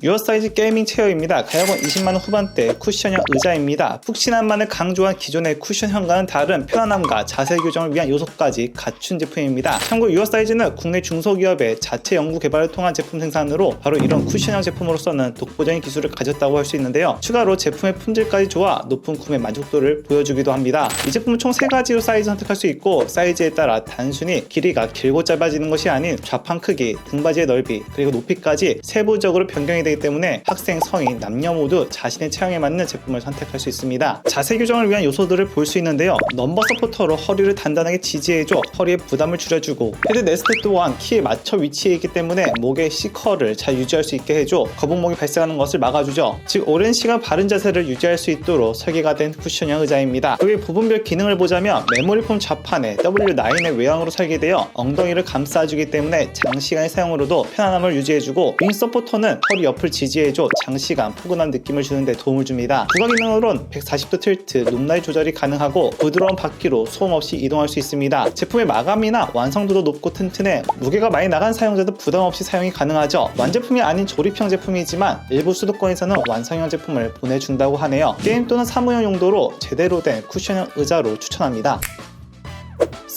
유어 사이즈 게이밍 체어입니다. 가격은 20만원 후반대 쿠션형 의자입니다. 푹신함만을 강조한 기존의 쿠션형과는 다른 편안함과 자세 교정을 위한 요소까지 갖춘 제품입니다. 참고로 유어 사이즈는 국내 중소기업의 자체 연구 개발을 통한 제품 생산으로 바로 이런 쿠션형 제품으로서는 독보적인 기술을 가졌다고 할 수 있는데요. 추가로 제품의 품질까지 좋아 높은 구매 만족도를 보여주기도 합니다. 이 제품은 총 3가지로 사이즈 선택할 수 있고 사이즈에 따라 단순히 길이가 길고 짧아지는 것이 아닌 좌판 크기, 등받이의 넓이, 그리고 높이까지 세부적으로 변경이 되기 때문에 학생, 성인, 남녀 모두 자신의 체형에 맞는 제품을 선택할 수 있습니다. 자세 교정을 위한 요소들을 볼 수 있는데요. 넘버 서포터로 허리를 단단하게 지지해줘 허리의 부담을 줄여주고 헤드 네스트 또한 키에 맞춰 위치해 있기 때문에 목의 C컬을 잘 유지할 수 있게 해줘 거북목이 발생하는 것을 막아주죠. 즉 오랜 시간 바른 자세를 유지할 수 있도록 설계가 된 쿠션형 의자입니다. 그리고 부분별 기능을 보자면 메모리폼 좌판에 W9의 외형으로 설계되어 엉덩이를 감싸주기 때문에 장시간의 사용으로도 편안함을 유지해주고 윙 서포터는 허리 옆을 지지해줘 장시간 포근한 느낌을 주는 데 도움을 줍니다. 부가 기능으론 140도 틸트, 높낮이 조절이 가능하고 부드러운 바퀴로 소음 없이 이동할 수 있습니다. 제품의 마감이나 완성도도 높고 튼튼해 무게가 많이 나간 사용자도 부담 없이 사용이 가능하죠. 완제품이 아닌 조립형 제품이지만 일부 수도권에서는 완성형 제품을 보내준다고 하네요. 게임 또는 사무용 용도로 제대로 된 쿠션형 의자로 추천합니다.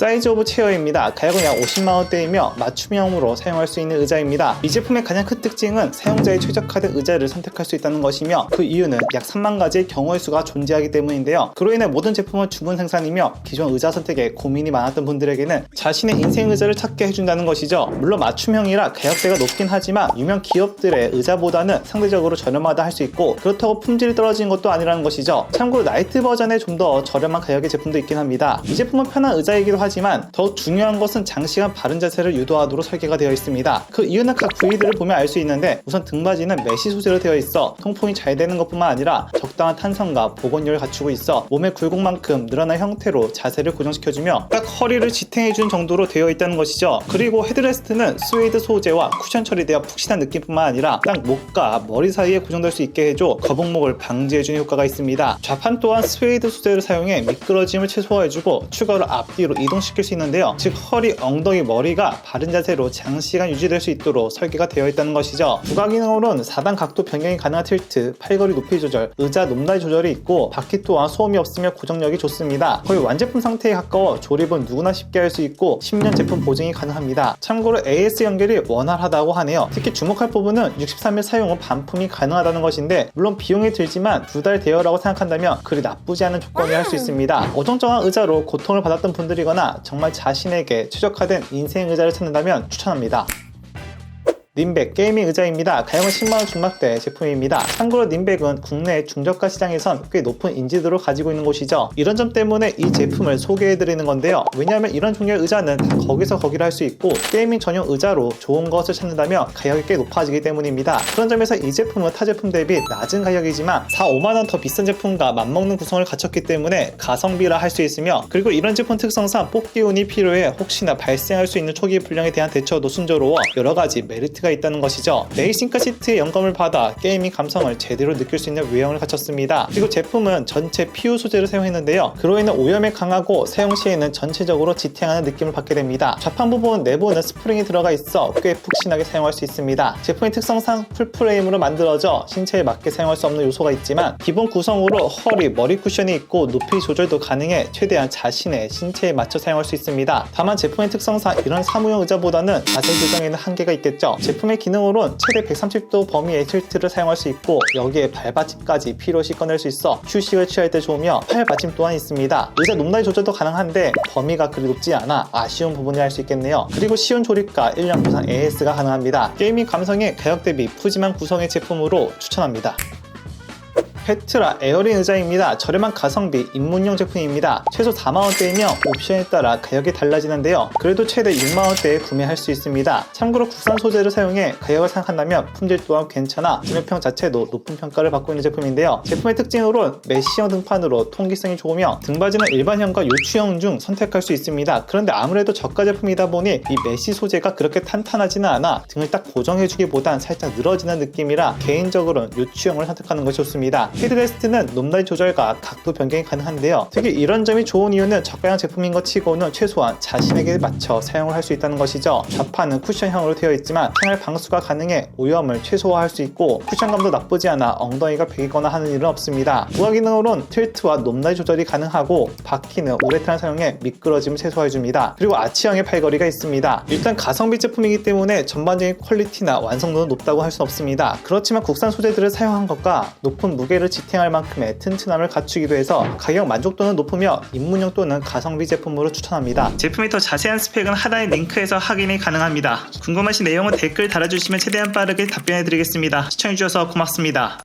사이즈 오브 체어입니다. 가격은 약 50만원대이며 맞춤형으로 사용할 수 있는 의자입니다. 이 제품의 가장 큰 특징은 사용자에 최적화된 의자를 선택할 수 있다는 것이며 그 이유는 약 3만 가지의 경우의 수가 존재하기 때문인데요. 그로 인해 모든 제품은 주문 생산이며 기존 의자 선택에 고민이 많았던 분들에게는 자신의 인생 의자를 찾게 해준다는 것이죠. 물론 맞춤형이라 가격대가 높긴 하지만 유명 기업들의 의자보다는 상대적으로 저렴하다 할 수 있고 그렇다고 품질이 떨어지는 것도 아니라는 것이죠. 참고로 나이트 버전에 좀더 저렴한 가격의 제품도 있긴 합니다. 이 제품은 편한 의자이기도 하지만 더 중요한 것은 장시간 바른 자세를 유도하도록 설계가 되어 있습니다. 그 이유는 각 부위들을 보면 알 수 있는데 우선 등받이는 메쉬 소재로 되어 있어 통풍이 잘 되는 것뿐만 아니라 적당한 탄성과 보건력을 갖추고 있어 몸의 굴곡만큼 늘어난 형태로 자세를 고정시켜주며 딱 허리를 지탱해주는 정도로 되어 있다는 것이죠. 그리고 헤드레스트는 스웨이드 소재와 쿠션 처리되어 푹신한 느낌뿐만 아니라 딱 목과 머리 사이에 고정될 수 있게 해줘 거북목을 방지해주는 효과가 있습니다. 좌판 또한 스웨이드 소재를 사용해 미끄러짐을 최소화해주고 추가로 앞뒤로 이동 시킬 수 있는데요. 즉 허리, 엉덩이, 머리가 바른 자세로 장시간 유지될 수 있도록 설계가 되어 있다는 것이죠. 부가 기능으로는 4단 각도 변경이 가능한 틸트, 팔걸이 높이 조절, 의자 높낮이 조절이 있고 바퀴 또한 소음이 없으며 고정력이 좋습니다. 거의 완제품 상태에 가까워 조립은 누구나 쉽게 할 수 있고 10년 제품 보증이 가능합니다. 참고로 AS 연결이 원활하다고 하네요. 특히 주목할 부분은 63일 사용 후 반품이 가능하다는 것인데 물론 비용이 들지만 두 달 대여라고 생각한다면 그리 나쁘지 않은 조건이 할 수 있습니다. 어정쩡한 의자로 고통을 받았던 분들이거나 정말 자신에게 최적화된 인생 의자를 찾는다면 추천합니다. 닌백 게이밍 의자입니다. 가격은 10만원 중반대 제품입니다. 참고로 닌백은 국내 중저가 시장에선 꽤 높은 인지도를 가지고 있는 곳이죠. 이런 점 때문에 이 제품을 소개해드리는 건데요. 왜냐하면 이런 종류의 의자는 다 거기서 거기를 할 수 있고 게이밍 전용 의자로 좋은 것을 찾는다면 가격이 꽤 높아지기 때문입니다. 그런 점에서 이 제품은 타 제품 대비 낮은 가격이지만 4, 5만원 더 비싼 제품과 맞먹는 구성을 갖췄기 때문에 가성비라 할 수 있으며 그리고 이런 제품 특성상 뽑기 운이 필요해 혹시나 발생할 수 있는 초기 불량에 대한 대처도 순조로워 여러 가지 메리트 가 있다는 것이죠. 레이싱카 시트의 영감을 받아 게이밍 감성을 제대로 느낄 수 있는 외형을 갖췄습니다. 그리고 제품은 전체 PU 소재를 사용했는데요. 그로 인해 오염에 강하고 사용 시에는 전체적으로 지탱하는 느낌을 받게 됩니다. 좌판 부분 내부는 스프링이 들어가 있어 꽤 푹신하게 사용할 수 있습니다. 제품의 특성상 풀프레임으로 만들어져 신체에 맞게 사용할 수 없는 요소가 있지만 기본 구성으로 허리, 머리 쿠션이 있고 높이 조절도 가능해 최대한 자신의 신체에 맞춰 사용할 수 있습니다. 다만 제품의 특성상 이런 사무용 의자보다는 자세 교정에는 한계가 있겠죠. 제품의 기능으로는 최대 130도 범위의 틸트를 사용할 수 있고 여기에 발받침까지 필요시 꺼낼 수 있어 휴식을 취할 때 좋으며 팔 받침 또한 있습니다. 의자 높낮이 조절도 가능한데 범위가 그리 높지 않아 아쉬운 부분이 할 수 있겠네요. 그리고 쉬운 조립과 1년 보상 AS가 가능합니다. 게이밍 감성의 가격 대비 푸짐한 구성의 제품으로 추천합니다. 페트라 에어링 의자입니다. 저렴한 가성비 입문용 제품입니다. 최소 4만원대이며 옵션에 따라 가격이 달라지는데요. 그래도 최대 6만원대에 구매할 수 있습니다. 참고로 국산 소재를 사용해 가격을 생각한다면 품질 또한 괜찮아 기능평 자체도 높은 평가를 받고 있는 제품인데요. 제품의 특징으론 메쉬형 등판으로 통기성이 좋으며 등받이는 일반형과 요추형 중 선택할 수 있습니다. 그런데 아무래도 저가 제품이다 보니 이 메쉬 소재가 그렇게 탄탄하지는 않아 등을 딱 고정해주기보단 살짝 늘어지는 느낌이라 개인적으로는 요추형을 선택하는 것이 좋습니다. 헤드레스트는 높낮이 조절과 각도 변경이 가능한데요. 특히 이런 점이 좋은 이유는 저가형 제품인 것 치고는 최소한 자신에게 맞춰 사용을 할 수 있다는 것이죠. 좌판은 쿠션형으로 되어 있지만 생활 방수가 가능해 오염을 최소화할 수 있고 쿠션감도 나쁘지 않아 엉덩이가 베기거나 하는 일은 없습니다. 부하 기능으로는 틸트와 높낮이 조절이 가능하고 바퀴는 우레탄을 사용해 미끄러짐을 최소화해줍니다. 그리고 아치형의 팔걸이가 있습니다. 일단 가성비 제품이기 때문에 전반적인 퀄리티나 완성도는 높다고 할 수 없습니다. 그렇지만 국산 소재들을 사용한 것과 높은 무게 를 지탱할 만큼의 튼튼함을 갖추기도 해서 가격 만족도는 높으며 입문용 또는 가성비 제품으로 추천합니다. 제품의 더 자세한 스펙은 하단의 링크에서 확인이 가능합니다. 궁금하신 내용은 댓글 달아주시면 최대한 빠르게 답변해드리겠습니다. 시청해주셔서 고맙습니다.